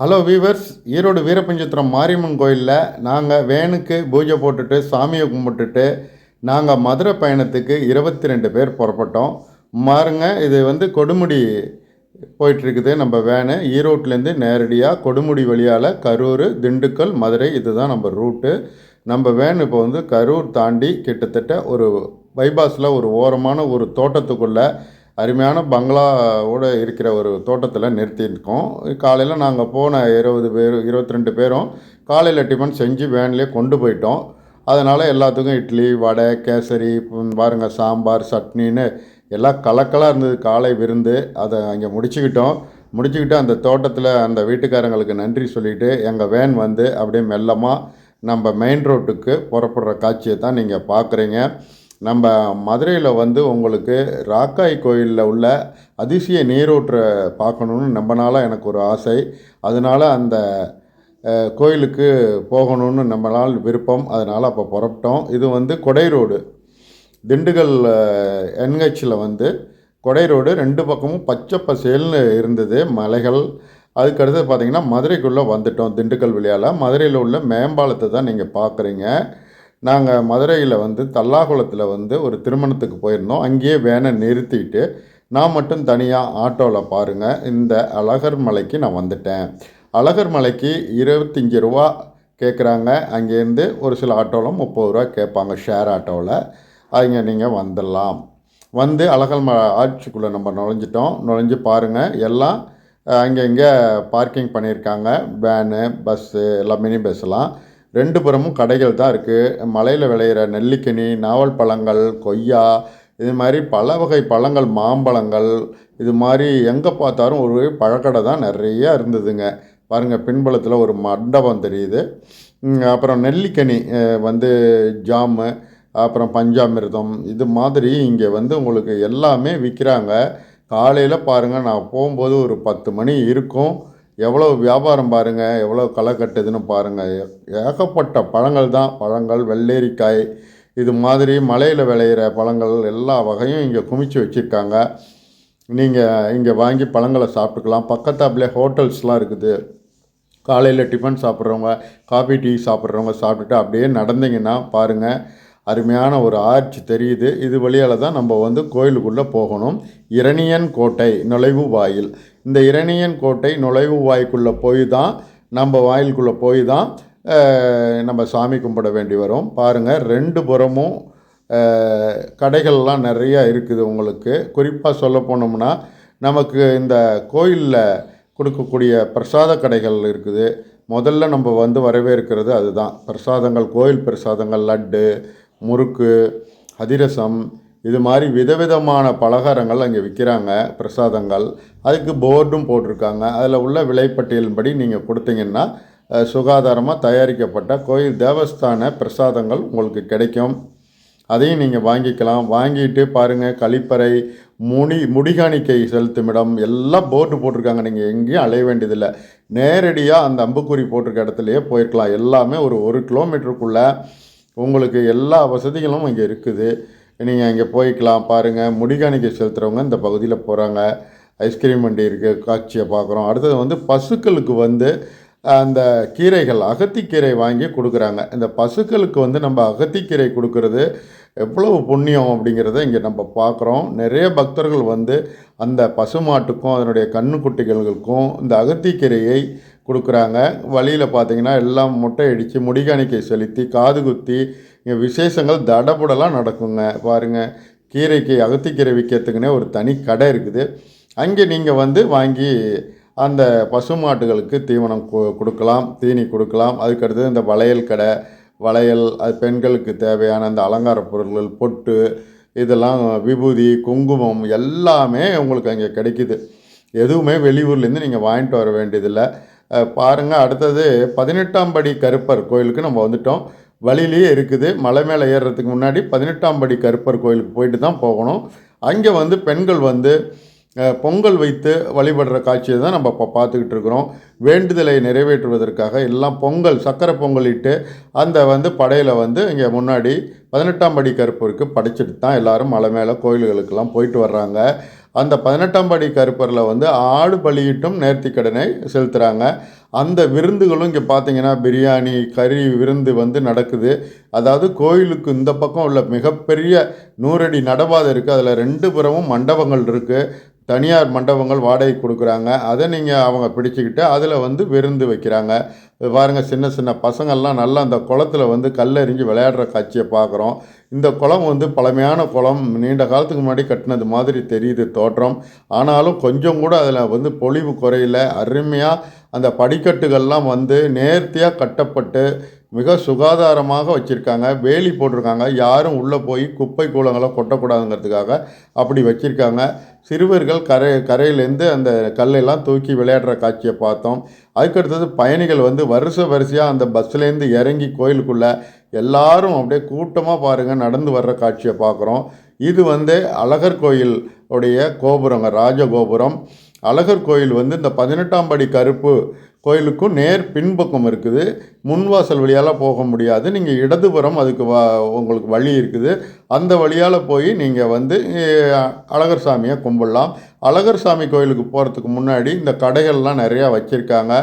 Hello viewers Erode Veerappanchatram Mariamman கோயிலில் நாங்கள் வேனுக்கு பூஜை போட்டுட்டு சாமியை கும்பிட்டுட்டு நாங்கள் மதுரை பயணத்துக்கு இருபத்தி ரெண்டு பேர் புறப்பட்டோம். மாருங்க இது வந்து கொடுமுடி போயிட்டுருக்குது நம்ம வேனு. ஈரோட்லேருந்து நேரடியாக கொடுமுடி வழியால் கரூர் திண்டுக்கல் மதுரை இதுதான் நம்ம ரூட்டு. நம்ம வேன் இப்போ வந்து கரூர் தாண்டி கிட்டத்தட்ட ஒரு பைபாஸில் ஒரு ஓரமான ஒரு தோட்டத்துக்குள்ளே அருமையான பங்களாவோட இருக்கிற ஒரு தோட்டத்தில் நிறுத்தியிருக்கோம். காலையில் நாங்கள் போன இருபது பேர் இருபத்தி ரெண்டு பேரும் காலையில் டிஃபன் செஞ்சு வேன்லேயே கொண்டு போயிட்டோம். அதனால் எல்லாத்துக்கும் இட்லி வடை கேசரி பாருங்கள் சாம்பார் சட்னின்னு எல்லாம் கலக்கலாக இருந்தது. காலை விருந்து அதை அங்கே முடிச்சுக்கிட்டோம். முடிச்சுக்கிட்டு அந்த தோட்டத்தில் அந்த வீட்டுக்காரங்களுக்கு நன்றி சொல்லிவிட்டு எங்கள் வேன் வந்து அப்படியே மெல்லமாக நம்ம மெயின் ரோட்டுக்கு புறப்படுற காட்சியை தான் நீங்கள் பார்க்குறீங்க நம்ம மதுரையில் வந்து உங்களுக்கு ராக்காய் கோயிலில் உள்ள அதிசய நீரூற்றை பார்க்கணுன்னு ரொம்ப நாளாக எனக்கு ஒரு ஆசை. அதனால் அந்த கோயிலுக்கு போகணும்னு நம்ம நாள் விருப்பம். அதனால் அப்போ புறப்பட்டோம். இது வந்து கொடை ரோடு. திண்டுக்கல் என்ஹெச்சில் வந்து கொடை ரோடு. ரெண்டு பக்கமும் பச்சை பசேல்னு இருந்தது மலைகள். அதுக்கடுத்து பார்த்திங்கன்னா மதுரைக்குள்ளே வந்துட்டோம் திண்டுக்கல் வழியால். மதுரையில் உள்ள மேம்பாலத்தை தான் நீங்கள் பார்க்குறீங்க நாங்கள் மதுரையில் வந்து தல்லாகுளத்தில் வந்து ஒரு திருமணத்துக்கு போயிருந்தோம். அங்கேயே வேனை நிறுத்திட்டு நான் மட்டும் தனியாக ஆட்டோவில் பாருங்கள் இந்த அழகர் மலைக்கு நான் வந்துட்டேன். அழகர் மலைக்கு இருபத்தஞ்சி ரூபா கேட்குறாங்க அங்கேருந்து ஒரு சில ஆட்டோவில் முப்பது ரூபா கேட்பாங்க ஷேர் ஆட்டோவில் அங்கே நீங்கள் வந்துடலாம். வந்து அழகர் ம ஆட்சிக்குள்ளே நம்ம நுழைஞ்சிட்டோம். நுழைஞ்சு பாருங்கள் எல்லாம் அங்கே இங்கே பார்க்கிங் பண்ணியிருக்காங்க. வேனு பஸ்ஸு எல்லாம் மினி பஸ்ஸெலாம் ரெண்டு புறமும் கடைகள் தான் இருக்குது மலையில் விளையிற நெல்லிக்கனி நாவல் பழங்கள் கொய்யா இது மாதிரி பல வகை பழங்கள் மாம்பழங்கள் இது மாதிரி எங்கே பார்த்தாலும் ஒரு பழக்கடை தான் நிறையா இருந்ததுங்க. பாருங்கள் பின்புலத்தில் ஒரு மண்டபம் தெரியுது. அப்புறம் நெல்லிக்கனி வந்து ஜாமு அப்புறம் பஞ்சாமிர்தம் இது மாதிரி இங்கே வந்து உங்களுக்கு எல்லாமே விற்கிறாங்க காலையில் பாருங்கள் நான் போகும்போது ஒரு பத்து மணி இருக்கும். எவ்வளோ வியாபாரம் பாருங்கள் எவ்வளோ களை கட்டுதுன்னு பாருங்கள் ஏ- ஏகப்பட்ட பழங்கள் தான் பழங்கள் வெள்ளேரிக்காய் இது மாதிரி மலையில் விளையிற பழங்கள் எல்லா வகையும் இங்கே குமிச்சு வச்சுருக்காங்க. நீங்கள் இங்கே வாங்கி பழங்களை சாப்பிட்டுக்கலாம். பக்கத்தாப்புலேயே ஹோட்டல்ஸ்லாம் இருக்குது. காலையில் டிஃபன் சாப்பிட்றவங்க காஃபி டீ சாப்பிட்றவங்க சாப்பிட்டுட்டு அப்படியே நடந்தீங்கன்னா பாருங்கள் அருமையான ஒரு ஆர்ச் தெரியுது. இது வழியால் தான் நம்ம வந்து கோயிலுக்குள்ளே போகணும். இரணியன் கோட்டை நுழைவு வாயில். இந்த இரணியன் கோட்டை நுழைவு வாய்க்குள்ளே போய் தான் நம்ம வாயிலுக்குள்ளே போய் தான் நம்ம சாமி கும்பிட வேண்டி வரும். பாருங்கள் ரெண்டு புறமும் கடைகள்லாம் நிறையா இருக்குது உங்களுக்கு. குறிப்பாக சொல்ல போனோம்னா நமக்கு இந்த கோயிலில் கொடுக்கக்கூடிய பிரசாத கடைகள் இருக்குது. முதல்ல நம்ம வந்து வரவேற்கிறது அதுதான். பிரசாதங்கள் கோயில் பிரசாதங்கள் லட்டு முறுக்கு அதிரசம் இது மாதிரி விதவிதமான பலகாரங்கள் அங்கே விற்கிறாங்க பிரசாதங்கள். அதுக்கு போர்டும் போட்டிருக்காங்க. அதில் உள்ள விலைப்பட்டியலின்படி நீங்கள் கொடுத்தீங்கன்னா சுகாதாரமாக தயாரிக்கப்பட்ட கோயில் தேவஸ்தான பிரசாதங்கள் உங்களுக்கு கிடைக்கும். அதையும் நீங்கள் வாங்கிக்கலாம். வாங்கிட்டு பாருங்கள் கழிப்பறை முடி முடிகாணிக்கை செலுத்தும் இடம் எல்லாம் போர்டு போட்டிருக்காங்க. நீங்கள் எங்கேயும் அலைய வேண்டியதில்லை. நேரடியாக அந்த அம்புக்குறி போட்டிருக்க இடத்துலையே போயிருக்கலாம். எல்லாமே ஒரு ஒரு கிலோமீட்டருக்குள்ளே உங்களுக்கு எல்லா வசதிகளும் இங்கே இருக்குது. நீங்கள் இங்கே போய்க்கலாம் பாருங்கள் முடிகாணிக்கை செலுத்துகிறவங்க இந்த பகுதியில் போகிறாங்க ஐஸ்கிரீம் வண்டி இருக்குது காட்சியை பார்க்குறோம். அடுத்தது வந்து பசுக்களுக்கு வந்து அந்த கீரைகள் அகத்திக்கீரை வாங்கி கொடுக்குறாங்க. இந்த பசுக்களுக்கு வந்து நம்ம அகத்திக்கீரை கொடுக்கறது எவ்வளவு புண்ணியம் அப்படிங்கிறத இங்கே நம்ம பார்க்குறோம். நிறைய பக்தர்கள் வந்து அந்த பசுமாட்டுக்கும் அதனுடைய கண்ணுக்குட்டிகளுக்கும் இந்த அகத்திக்கீரையை கொடுக்குறாங்க. வழியில் பார்த்தீங்கன்னா எல்லாம் முட்டை அடித்து முடிகாணிக்கை செலுத்தி காது குத்தி இங்கே விசேஷங்கள் தடபுடலாம் நடக்குங்க. பாருங்கள் கீரைக்கு அகத்திக்கீரை விற்கிறதுக்குன்னே ஒரு தனி கடை இருக்குது. அங்கே நீங்கள் வந்து வாங்கி அந்த பசுமாட்டுகளுக்கு தீவனம் கொடுக்கலாம். தீனி கொடுக்கலாம். அதுக்கடுத்து இந்த வளையல் கடை வளையல் அது பெண்களுக்கு தேவையான அந்த அலங்கார பொருட்கள் பொட்டு இதெல்லாம் விபூதி குங்குமம் எல்லாமே உங்களுக்கு அங்கே கிடைக்குது. எதுவுமே வெளியூர்லேருந்து நீங்கள் வாங்கிட்டு வர வேண்டியதில்லை. பாருங்கள் அடுத்தது பதினெட்டாம் படி கருப்பர் கோயிலுக்கு நம்ம வந்துட்டோம். வழியிலேயே இருக்குது. மலை மேலே ஏறுறதுக்கு முன்னாடி பதினெட்டாம் படி கருப்பர் கோயிலுக்கு போயிட்டு தான் போகணும். அங்கே வந்து பெண்கள் வந்து பொங்கல் வைத்து வழிபடுற காட்சியை தான் நம்ம இப்போ பார்த்துக்கிட்டு இருக்கிறோம். வேண்டுதலை நிறைவேற்றுவதற்காக எல்லாம் பொங்கல் சக்கரை பொங்கலிட்டு அந்த வந்து படையில் வந்து இங்கே முன்னாடி பதினெட்டாம் படி கருப்பருக்கு படைச்சிட்டு தான் எல்லாரும் மலை மேலே கோயில்களுக்கெல்லாம் போயிட்டு வர்றாங்க. அந்த பதினெட்டாம் படி கருப்பரில் வந்து ஆடு பலியிட்டும் நேர்த்திக்கடனை செலுத்துகிறாங்க அந்த விருந்துகளும் இங்கே பார்த்தீங்கன்னா பிரியாணி கறி விருந்து வந்து நடக்குது. அதாவது கோயிலுக்கு இந்த பக்கம் உள்ள மிகப்பெரிய நூறடி நடபாதை இருக்குது அதில் ரெண்டு புறமும் மண்டபங்கள் இருக்குது தனியார் மண்டபங்கள் வாடகை கொடுக்குறாங்க. அதை நீங்கள் அவங்க பிடிச்சிக்கிட்டு அதில் வந்து விருந்து வைக்கிறாங்க. பாருங்கள் சின்ன சின்ன பசங்கள்லாம் நல்லா அந்த குளத்துல வந்து கல்லெறிஞ்சு விளையாடுற காட்சியை பார்க்குறோம். இந்த குளம் வந்து பழமையான குளம். நீண்ட காலத்துக்கு முன்னாடி கட்டினது மாதிரி தெரியுது தோற்றம். ஆனாலும் கொஞ்சம் கூட அதில் வந்து பொழிவு குறையில. அருமையாக அந்த படிக்கட்டுகள்லாம் வந்து நேர்த்தியாக கட்டப்பட்டு மிக சுகாதாரமாக வச்சுருக்காங்க. வேலி போட்டிருக்காங்க. யாரும் உள்ளே போய் குப்பை கூலங்களை கொட்டக்கூடாதுங்கிறதுக்காக அப்படி வச்சுருக்காங்க. சிறுவர்கள் கரை கரையிலேருந்து அந்த கல்லையெல்லாம் தூக்கி விளையாடுற காட்சியை பார்த்தோம். அதுக்கடுத்தது பயணிகள் வந்து வருஷ வரிசையாக அந்த பஸ்ஸுலேருந்து இறங்கி கோயிலுக்குள்ளே எல்லாரும் அப்படியே கூட்டமாக பாருங்கள் நடந்து வர்ற காட்சியை பார்க்குறோம். இது வந்து அழகர் கோயில் உடைய கோபுரங்க ராஜகோபுரம். அழகர் கோயில் வந்து இந்த பதினெட்டாம் படி கருப்பு கோயிலுக்கும் நேர் பின்பக்கம் இருக்குது. முன்வாசல் வழியால் போக முடியாது. நீங்கள் இடதுபுறம் அதுக்கு வ உங்களுக்கு வழி இருக்குது. அந்த வழியால் போய் நீங்கள் வந்து அழகர் சாமியை கும்பிடலாம். அழகர் சாமி கோயிலுக்கு போகிறதுக்கு முன்னாடி இந்த கடைகள்லாம் நிறையா வச்சுருக்காங்க.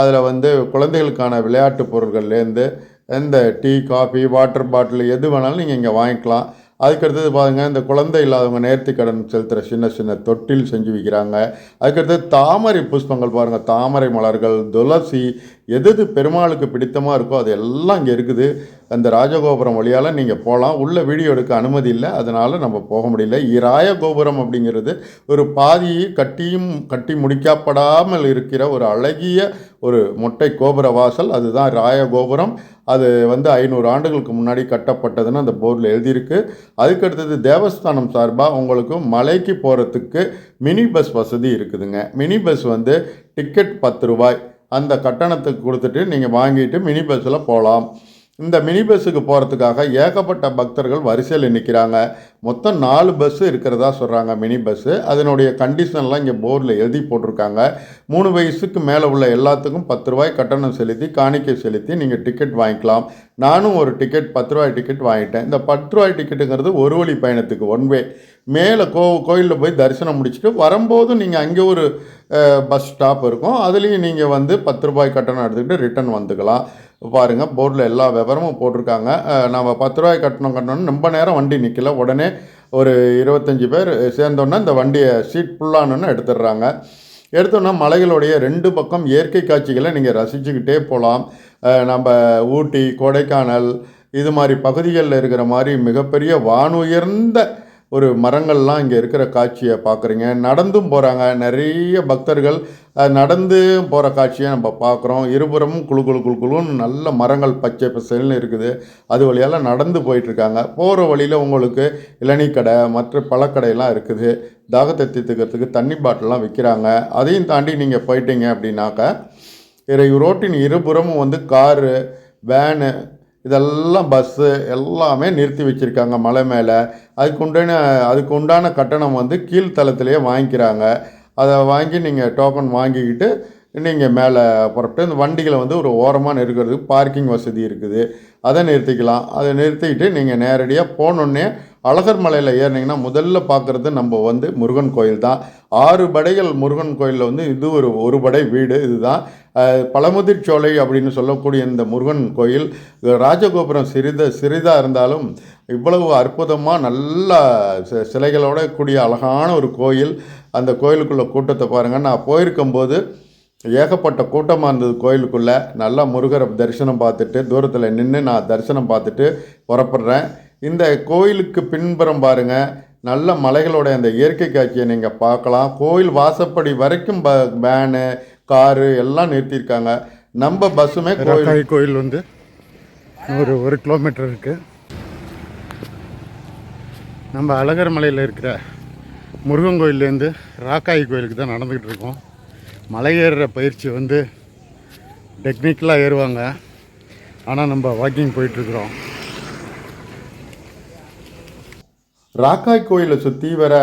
அதில் வந்து குழந்தைகளுக்கான விளையாட்டு பொருட்கள்லேருந்து இந்த டீ காஃபி வாட்டர் பாட்டில் எது வேணாலும் நீங்கள் இங்கே வாங்கிக்கலாம். அதுக்கடுத்தது பாருங்க இந்த குழந்தை இல்லாதவங்க நேர்த்தி கடன் செலுத்துகிற சின்ன சின்ன தொட்டில் செஞ்சு விற்கிறாங்க அதுக்கடுத்தது தாமரை புஷ்பங்கள் பாருங்கள் தாமரை மலர்கள் துளசி எது எது பெருமாளுக்கு பிடித்தமாக இருக்கோ அது எல்லாம் இங்கே இருக்குது. அந்த ராஜகோபுரம் வழியால் நீங்கள் போகலாம் உள்ள வீடியோ எடுக்க அனுமதி இல்லை. அதனால் நம்ம போக முடியல. இராய கோபுரம் அப்படிங்கிறது ஒரு பாதி கட்டியும் கட்டி முடிக்கப்படாமல் இருக்கிற ஒரு அழகிய ஒரு மொட்டை கோபுர வாசல். அதுதான் ராய கோபுரம். அது வந்து ஐநூறு ஆண்டுகளுக்கு முன்னாடி கட்டப்பட்டதுன்னு அந்த போர்டில் எழுதியிருக்கு. அதுக்கடுத்தது தேவஸ்தானம் சார்பாக உங்களுக்கு மலைக்கு போகிறதுக்கு மினி பஸ் வசதி இருக்குதுங்க. மினி பஸ் வந்து டிக்கெட் பத்து ரூபாய். அந்த கட்டணத்துக்கு கொடுத்துட்டு நீங்கள் வாங்கிட்டு மினி பஸ்ஸில் போகலாம் இந்த மினி பஸ்ஸுக்கு போகிறதுக்காக ஏகப்பட்ட பக்தர்கள் வரிசையில் நிற்கிறாங்க மொத்தம் நாலு பஸ்ஸு இருக்கிறதா சொல்கிறாங்க மினி பஸ்ஸு அதனுடைய கண்டிஷன்லாம் இங்கே போர்டில் எழுதி போட்டிருக்காங்க. மூணு வயசுக்கு மேலே உள்ள எல்லாத்துக்கும் பத்து ரூபாய் கட்டணம் செலுத்தி காணிக்கை செலுத்தி நீங்கள் டிக்கெட் வாங்கிக்கலாம். நானும் ஒரு டிக்கெட் பத்து ரூபாய் டிக்கெட் வாங்கிட்டேன். இந்த பத்து ரூபாய் டிக்கெட்டுங்கிறது ஒரு வழி பயணத்துக்கு ஒன் வே மேலே கோ கோயிலில் போய் தரிசனம் முடிச்சுட்டு வரும்போது நீங்கள் அங்கே ஒரு பஸ் ஸ்டாப் இருக்கும். அதுலேயும் நீங்கள் வந்து பத்து ரூபாய் கட்டணம் எடுத்துக்கிட்டு ரிட்டன் வந்துக்கலாம். பாருங்கள் போர்டில் எல்லா விவரமும் போட்டிருக்காங்க. நம்ம பத்து ரூபாய் கட்டணம் கட்டணும்னு ரொம்ப நேரம் வண்டி நிற்கல உடனே ஒரு இருபத்தஞ்சி பேர் சேர்ந்தோன்னே இந்த வண்டியை சீட் ஃபுல்லானோன்னு எடுத்துடுறாங்க. எடுத்தோன்னா மலைகளுடைய ரெண்டு பக்கம் இயற்கை காட்சிகளை நீங்கள் ரசிச்சுக்கிட்டே போகலாம் நம்ம ஊட்டி கொடைக்கானல் இது மாதிரி பகுதிகளில் இருக்கிற மாதிரி மிகப்பெரிய வானுயர்ந்த ஒரு மரங்கள்லாம் இங்கே இருக்கிற காட்சியை பார்க்குறீங்க. நடந்தும் போகிறாங்க நிறைய பக்தர்கள் நடந்து போகிற காட்சியை நம்ம பார்க்குறோம். இருபுறமும் குழு குழு குழு குழுன்னு நல்ல மரங்கள் பச்சை பசல்னு இருக்குது. அது வழியால் நடந்து போயிட்டுருக்காங்க. போகிற வழியில் உங்களுக்கு இளநீ கடை மற்ற பழக்கடையெல்லாம் இருக்குது. தாகத்தை தீர்த்துக்கிறதுக்கு தண்ணி பாட்டிலாம் விற்கிறாங்க. அதையும் தாண்டி நீங்கள் போயிட்டீங்க அப்படின்னாக்கா இரு ரோட்டின் இருபுறமும் வந்து காரு வேனு இதெல்லாம் பஸ்ஸு எல்லாமே நிறுத்தி வச்சுருக்காங்க மலை மேலே. அதுக்கு உண்டான அதுக்கு உண்டான கட்டணம் வந்து கீழ்த்தளத்துலேயே வாங்கிக்கிறாங்க. அதை வாங்கி நீங்கள் டோக்கன் வாங்கிக்கிட்டு நீங்கள் மேலே புறப்பட்டு இந்த வண்டிகளை வந்து ஒரு ஓரமாக நிறுக்கிறதுக்கு பார்க்கிங் வசதி இருக்குது. அதை நிறுத்திக்கலாம். அதை நிறுத்திக்கிட்டு நீங்கள் நேரடியாக போனோடனே அழகர் மலையில் ஏறினீங்கன்னா முதல்ல பார்க்குறது நம்ம வந்து முருகன் கோயில் தான். ஆறு படைகள் முருகன் கோயிலில் வந்து இது ஒரு ஒரு படை வீடு இதுதான். பழமுதிர்ச்சோலை பழமுதிர் சோலை அப்படின்னு சொல்லக்கூடிய இந்த முருகன் கோயில் ராஜகோபுரம் சிறித சிறிதாக இருந்தாலும் இவ்வளவு அற்புதமாக நல்ல சிலைகளோட கூடிய அழகான ஒரு கோயில். அந்த கோயிலுக்குள்ள கூட்டத்தை பாருங்கள் நான் போயிருக்கும்போது ஏகப்பட்ட கூட்டமாக இருந்தது கோயிலுக்குள்ளே. நல்லா முருகரை தரிசனம் பார்த்துட்டு தூரத்தில் நின்று நான் தரிசனம் பார்த்துட்டு புறப்படுறேன். இந்த கோயிலுக்கு பின்புறம் பாருங்கள் நல்ல மலைகளோட அந்த இயற்கை காட்சியை நீங்கள் பார்க்கலாம். கோயில் வாசப்படி வரைக்கும் ப வேனு காரு எல்லாம் நிறுத்தியிருக்காங்க. நம்ம பஸ்ஸுமே கோயில். கோயில் வந்து ஒரு ஒரு கிலோமீட்டர் இருக்குது நம்ம அழகர் மலையில் இருக்கிற முருகன் கோயிலேருந்து ராக்காய் கோயிலுக்கு தான் நடந்துக்கிட்டு இருக்கோம். மலை ஏறுற பயிற்சி வந்து டெக்னிக்கலாக ஏறுவாங்க. ஆனால் நம்ம வாக்கிங் போயிட்டுருக்குறோம் ராக்காய் கோயிலை சுற்றி வர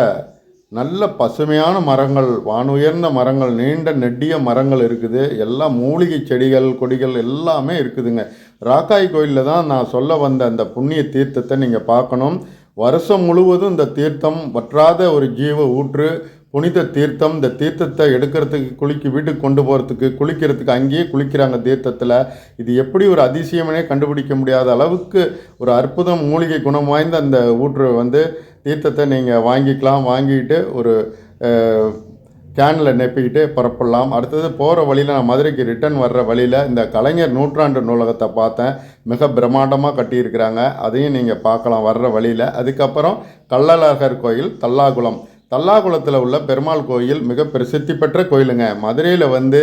நல்ல பசுமையான மரங்கள் வானுயர்ந்த மரங்கள் நீண்ட நெடிய மரங்கள் இருக்குது. எல்லாம் மூலிகை செடிகள் கொடிகள் எல்லாமே இருக்குதுங்க. ராக்காய் கோயிலில் தான் நான் சொல்ல வந்த அந்த புண்ணிய தீர்த்தத்தை நீங்கள் பார்க்கணும். வருஷம் முழுவதும் இந்த தீர்த்தம் வற்றாத ஒரு ஜீவ ஊற்று புனித தீர்த்தம் இந்த தீர்த்தத்தை எடுக்கிறதுக்கு குளிக்கு வீட்டுக்கு கொண்டு போகிறதுக்கு குளிக்கிறதுக்கு அங்கேயே குளிக்கிறாங்க தீர்த்தத்தில். இது எப்படி ஒரு அதிசயமனே கண்டுபிடிக்க முடியாத அளவுக்கு ஒரு அற்புதம் மூலிகை குணம் வாய்ந்த அந்த ஊற்று வந்து தீர்த்தத்தை நீங்கள் வாங்கிக்கலாம். வாங்கிட்டு ஒரு கேனில் நெப்பிக்கிட்டு புறப்படலாம் அடுத்தது போகிற வழியில் நான் மதுரைக்கு ரிட்டர்ன் வர்ற வழியில் இந்த கலைஞர் நூற்றாண்டு நூலகத்தை பார்த்தேன். மிக பிரம்மாண்டமாக கட்டியிருக்கிறாங்க. அதையும் நீங்கள் பார்க்கலாம் வர்ற வழியில். அதுக்கப்புறம் கள்ளழகர் கோயில் தல்லாகுளம். தல்லாகுளத்தில் உள்ள பெருமாள் கோயில் மிக பிரசித்தி பெற்ற கோயிலுங்க. மதுரையில் வந்து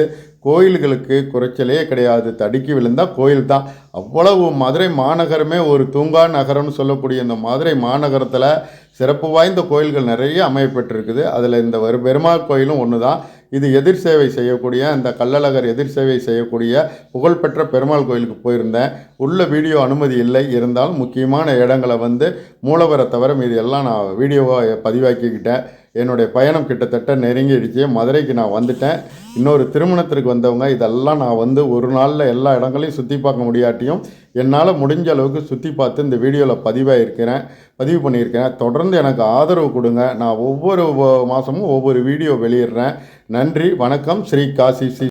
கோயில்களுக்கு குறைச்சலே கிடையாது. தடுக்கி விழுந்தால் கோயில் தான். அவ்வளவு மதுரை மாநகரமே ஒரு தூங்கா நகரம்னு சொல்லக்கூடிய இந்த மதுரை மாநகரத்தில் சிறப்பு வாய்ந்த கோயில்கள் நிறைய அமையப்பட்டிருக்குது அதில் இந்த ஒரு பெருமாள் கோயிலும் ஒன்று தான் இது எதிர் சேவை செய்யக்கூடிய இந்த கள்ளழகர் எதிர் சேவை செய்யக்கூடிய புகழ்பெற்ற பெருமாள் கோயிலுக்கு போயிருந்தேன். உள்ள வீடியோ அனுமதி இல்லை. இருந்தாலும் முக்கியமான இடங்களை வந்து மூலவரை தவிர மீது எல்லாம் நான் வீடியோவாக பதிவாக்கிக்கிட்டேன். என்னுடைய பயணம் கிட்டத்தட்ட நெருங்கிடுச்சு. மதுரைக்கு நான் வந்துட்டேன். இன்னொரு திருமணத்திற்கு வந்தவங்க இதெல்லாம் நான் வந்து ஒரு நாளில் எல்லா இடங்களையும் சுற்றி பார்க்க முடியாட்டியும் என்னால் முடிஞ்ச அளவுக்கு சுற்றி பார்த்து இந்த வீடியோவில் பதிவாயிருக்கிறேன் பதிவு பண்ணியிருக்கிறேன். தொடர்ந்து எனக்கு ஆதரவு கொடுங்க. நான் ஒவ்வொரு மாதமும் ஒவ்வொரு வீடியோ வெளியிடுறேன். நன்றி வணக்கம். ஸ்ரீ காசி ஸ்ரீ